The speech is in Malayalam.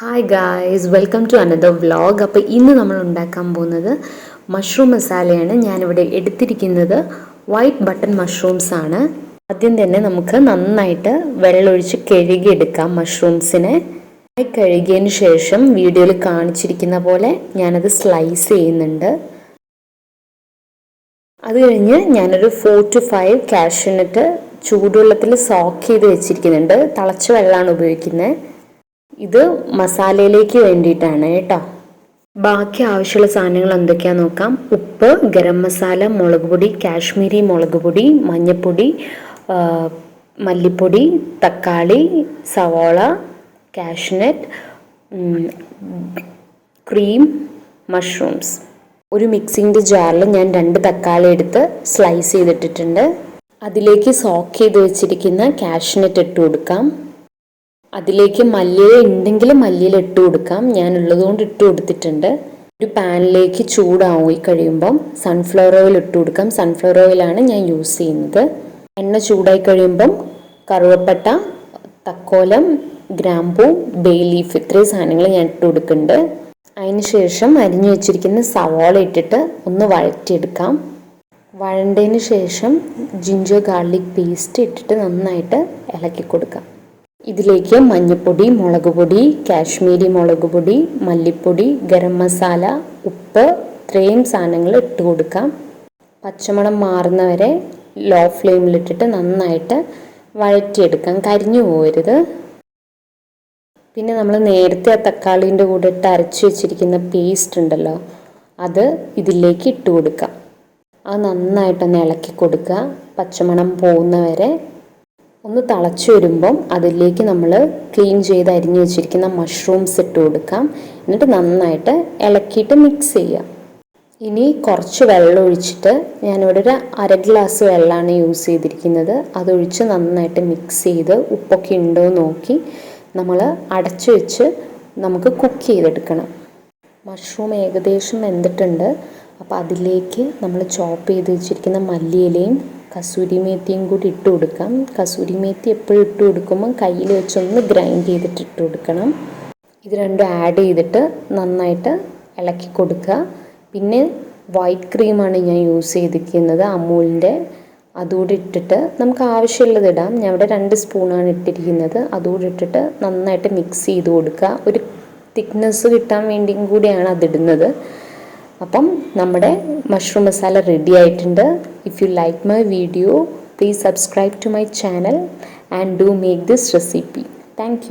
Hi guys welcome to another vlog അപ്പോൾ ഇന്ന് നമ്മൾ ഉണ്ടാക്കാൻ പോകുന്നത് മഷ്റൂം മസാലയാണ് ഞാനിവിടെ എടുത്തിരിക്കുന്നത് വൈറ്റ് ബട്ടൺ മഷ്റൂംസ് ആണ്. ആദ്യം തന്നെ നമുക്ക് നന്നായിട്ട് വെള്ളമൊഴിച്ച് കഴുകിയെടുക്കാം മഷ്റൂംസിനെ കഴുകിയതിന് ശേഷം വീഡിയോയിൽ കാണിച്ചിരിക്കുന്ന പോലെ ഞാനത് സ്ലൈസ് ചെയ്യുന്നുണ്ട്. അത് കഴിഞ്ഞ് ഞാനൊരു four to five cashew nut ചൂടുവെള്ളത്തിൽ സോക്ക് ചെയ്ത് വെച്ചിരിക്കുന്നുണ്ട്. തിളച്ച വെള്ളമാണ് ഉപയോഗിക്കുന്നത്. ഇത് മസാലയിലേക്ക് വേണ്ടിയിട്ടാണ് കേട്ടോ. ബാക്കി ആവശ്യമുള്ള സാധനങ്ങൾ എന്തൊക്കെയാണെന്ന് നോക്കാം. ഉപ്പ് ഗരം മസാല മുളക് പൊടി കാശ്മീരി മുളക് പൊടി മഞ്ഞൾപ്പൊടി മല്ലിപ്പൊടി തക്കാളി സവോള കാഷ്നട്ട് ക്രീം മഷ്റൂംസ്. ഒരു മിക്സിന്റെ ജാറിൽ ഞാൻ രണ്ട് തക്കാളി എടുത്ത് സ്ലൈസ് ചെയ്തിട്ടിട്ടുണ്ട്. അതിലേക്ക് സോക്ക് ചെയ്ത് വെച്ചിരിക്കുന്ന കാഷ്നട്ട് ഇട്ട് കൊടുക്കാം. അതിലേക്ക് മല്ലിയില ഉണ്ടെങ്കിൽ മല്ലിയില ഇട്ട് കൊടുക്കാം. ഞാൻ ഉള്ളതുകൊണ്ട് ഇട്ട് കൊടുത്തിട്ടുണ്ട്. ഒരു പാനിലേക്ക് ചൂടായി കഴിയുമ്പം സൺഫ്ലവർ ഓയിൽ ഇട്ട് കൊടുക്കാം. സൺഫ്ലവർ ഓയിലാണ് ഞാൻ യൂസ് ചെയ്യുന്നത്. എണ്ണ ചൂടായി കഴിയുമ്പം കറുവപ്പട്ട തക്കോലം ഗ്രാമ്പൂ ബേ ലീഫ് ഇത്രയും സാധനങ്ങൾ ഞാൻ ഇട്ട് കൊടുക്കുന്നുണ്ട്. അതിന് ശേഷം അരിഞ്ഞു വെച്ചിരിക്കുന്ന സവാള ഇട്ടിട്ട് ഒന്ന് വഴറ്റിയെടുക്കാം. വഴണ്ടതിന് ശേഷം ജിഞ്ചർ ഗാർലിക് പേസ്റ്റ് ഇട്ടിട്ട് നന്നായിട്ട് ഇളക്കി കൊടുക്കാം. ഇതിലേക്ക് മഞ്ഞൾപ്പൊടി മുളക് പൊടി കാശ്മീരി മുളക് പൊടി മല്ലിപ്പൊടി ഗരം മസാല ഉപ്പ് ഇത്രയും സാധനങ്ങൾ ഇട്ട് കൊടുക്കാം. പച്ചമണം മാറുന്നവരെ ലോ ഫ്ലെയിമിലിട്ടിട്ട് നന്നായിട്ട് വഴറ്റിയെടുക്കാം. കരിഞ്ഞു പോകരുത്. പിന്നെ നമ്മൾ നേരത്തെ ആ തക്കാളീന്റെ കൂടെ ഇട്ട് അരച്ച് വെച്ചിരിക്കുന്ന പേസ്റ്റ് ഉണ്ടല്ലോ അത് ഇതിലേക്ക് ഇട്ട് കൊടുക്കാം. അത് നന്നായിട്ടൊന്ന് ഇളക്കി കൊടുക്കുക. പച്ചമണം പോകുന്നവരെ ഒന്ന് തളച്ചു വരുമ്പം അതിലേക്ക് നമ്മൾ ക്ലീൻ ചെയ്ത് അരിഞ്ഞു വെച്ചിരിക്കുന്ന മഷ്റൂംസ് ഇട്ട് കൊടുക്കാം. എന്നിട്ട് നന്നായിട്ട് ഇളക്കിയിട്ട് മിക്സ് ചെയ്യാം. ഇനി കുറച്ച് വെള്ളം ഒഴിച്ചിട്ട് ഞാനിവിടെ ഒരു അര ഗ്ലാസ് വെള്ളമാണ് യൂസ് ചെയ്തിരിക്കുന്നത്. അതൊഴിച്ച് നന്നായിട്ട് മിക്സ് ചെയ്ത് ഉപ്പൊക്കെ ഉണ്ടോ നോക്കി നമ്മൾ അടച്ചു വെച്ച് നമുക്ക് കുക്ക് ചെയ്തെടുക്കണം. മഷ്റൂം ഏകദേശം വെന്തിട്ടുണ്ട്. അപ്പോൾ അതിലേക്ക് നമ്മൾ ചോപ്പ് ചെയ്ത് വെച്ചിരിക്കുന്ന മല്ലിയിലയും കസൂരി മേത്തിയും കൂടി ഇട്ട് കൊടുക്കാം കസൂരി മേത്തി എപ്പോഴും ഇട്ട് കൊടുക്കുമ്പോൾ കയ്യിൽ വെച്ചൊന്ന് ഗ്രൈൻഡ് ചെയ്തിട്ട് ഇട്ട് കൊടുക്കണം ഇത് രണ്ടും ആഡ് ചെയ്തിട്ട് നന്നായിട്ട് ഇളക്കി കൊടുക്കുക പിന്നെ വൈറ്റ് ക്രീമാണ് ഞാൻ യൂസ് ചെയ്തിരിക്കുന്നത് അമൂലിന്റെ. അതുകൂടി ഇട്ടിട്ട് നമുക്ക് ആവശ്യമുള്ളത് ഇടാം. ഞാൻ ഇവിടെ രണ്ട് സ്പൂണാണ് ഇട്ടിരിക്കുന്നത്. അതുകൂടി ഇട്ടിട്ട് നന്നായിട്ട് മിക്സ് ചെയ്ത് കൊടുക്കുക. ഒരു തിക്നെസ് കിട്ടാൻ വേണ്ടിയും കൂടിയാണ് അതിടുന്നത് അപ്പം നമ്മുടെ മഷ്റൂം മസാല റെഡി ആയിട്ടുണ്ട്. If you like my video please subscribe to my channel and do make this recipe thank